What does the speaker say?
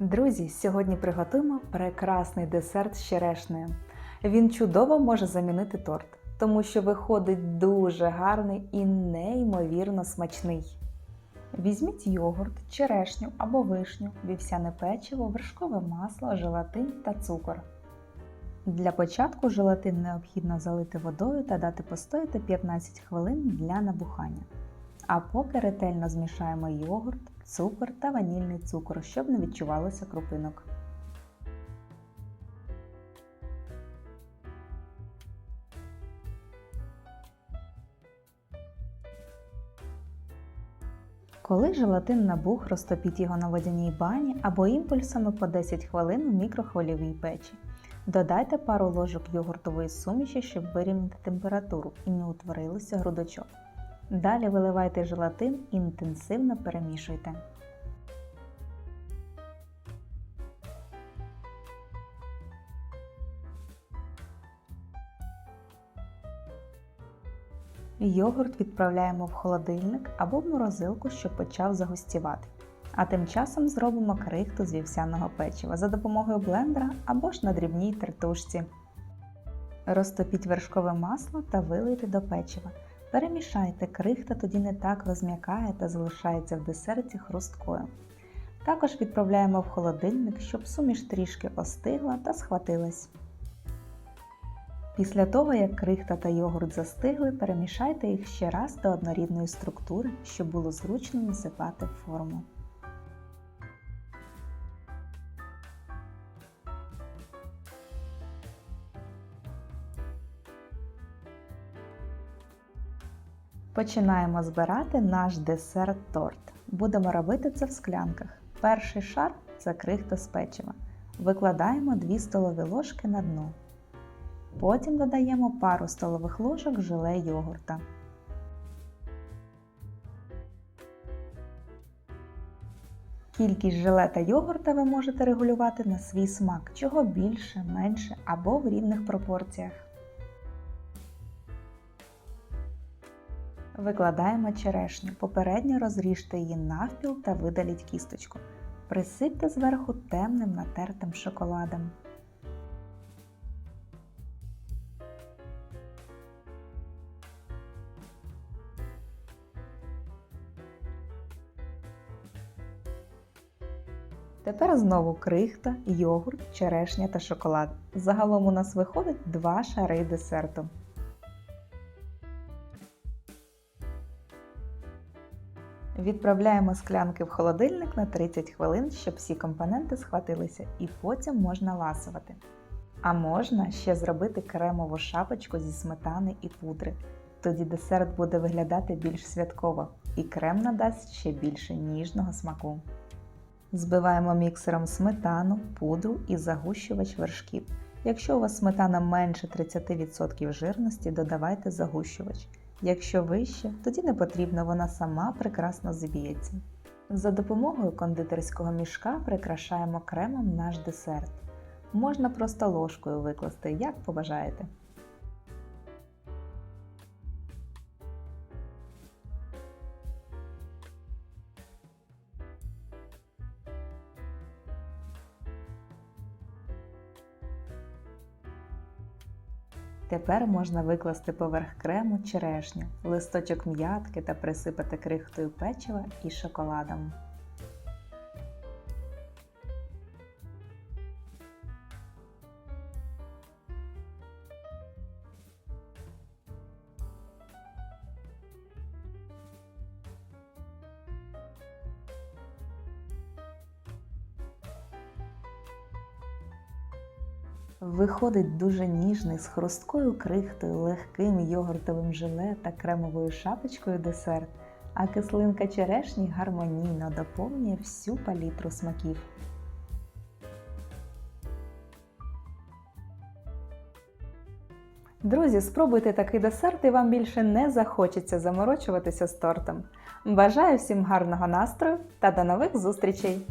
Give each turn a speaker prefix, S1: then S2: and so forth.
S1: Друзі, сьогодні приготуємо прекрасний десерт з черешнею. Він чудово може замінити торт, тому що виходить дуже гарний і неймовірно смачний. Візьміть йогурт, черешню або вишню, вівсяне печиво, вершкове масло, желатин та цукор. Для початку желатин необхідно залити водою та дати постояти 15 хвилин для набухання. А поки ретельно змішаємо йогурт, цукор та ванільний цукор, щоб не відчувалося крупинок. Коли желатин набух, розтопіть його на водяній бані або імпульсами по 10 хвилин в мікрохвильовій печі. Додайте пару ложок йогуртової суміші, щоб вирівняти температуру і не утворилося грудочок. Далі виливайте желатин і інтенсивно перемішуйте. Йогурт відправляємо в холодильник або в морозилку, щоб почав загустівати. А тим часом зробимо крихту з вівсяного печива за допомогою блендера або ж на дрібній тертушці. Розтопіть вершкове масло та вилийте до печива. Перемішайте, крихта тоді не так розм'якає та залишається в десерті хрусткою. Також відправляємо в холодильник, щоб суміш трішки остигла та схватилась. Після того, як крихта та йогурт застигли, перемішайте їх ще раз до однорідної структури, щоб було зручно насипати форму. Починаємо збирати наш десерт-торт. Будемо робити це в склянках. Перший шар це крихта з печива. Викладаємо 2 столові ложки на дно. Потім додаємо пару столових ложок желе йогурта. Кількість желе та йогурта ви можете регулювати на свій смак, чого більше, менше або в рівних пропорціях. Викладаємо черешню. Попередньо розріжте її навпіл та видаліть кісточку. Присипте зверху темним натертим шоколадом. Тепер знову крихта, йогурт, черешня та шоколад. Загалом у нас виходить два шари десерту. Відправляємо склянки в холодильник на 30 хвилин, щоб всі компоненти схватилися, і потім можна ласувати. А можна ще зробити кремову шапочку зі сметани і пудри. Тоді десерт буде виглядати більш святково, і крем надасть ще більше ніжного смаку. Збиваємо міксером сметану, пудру і загущувач вершків. Якщо у вас сметана менше 30% жирності, додавайте загущувач. Якщо вище, тоді не потрібно, вона сама прекрасно зб'ється. За допомогою кондитерського мішка прикрашаємо кремом наш десерт. Можна просто ложкою викласти, як побажаєте. Тепер можна викласти поверх крему черешню, листочок м'ятки та присипати крихтою печива і шоколадом. Виходить дуже ніжний з хрусткою крихтою, легким йогуртовим желе та кремовою шапочкою десерт, а кислинка черешні гармонійно доповнює всю палітру смаків. Друзі, спробуйте такий десерт і вам більше не захочеться заморочуватися з тортом. Бажаю всім гарного настрою та до нових зустрічей!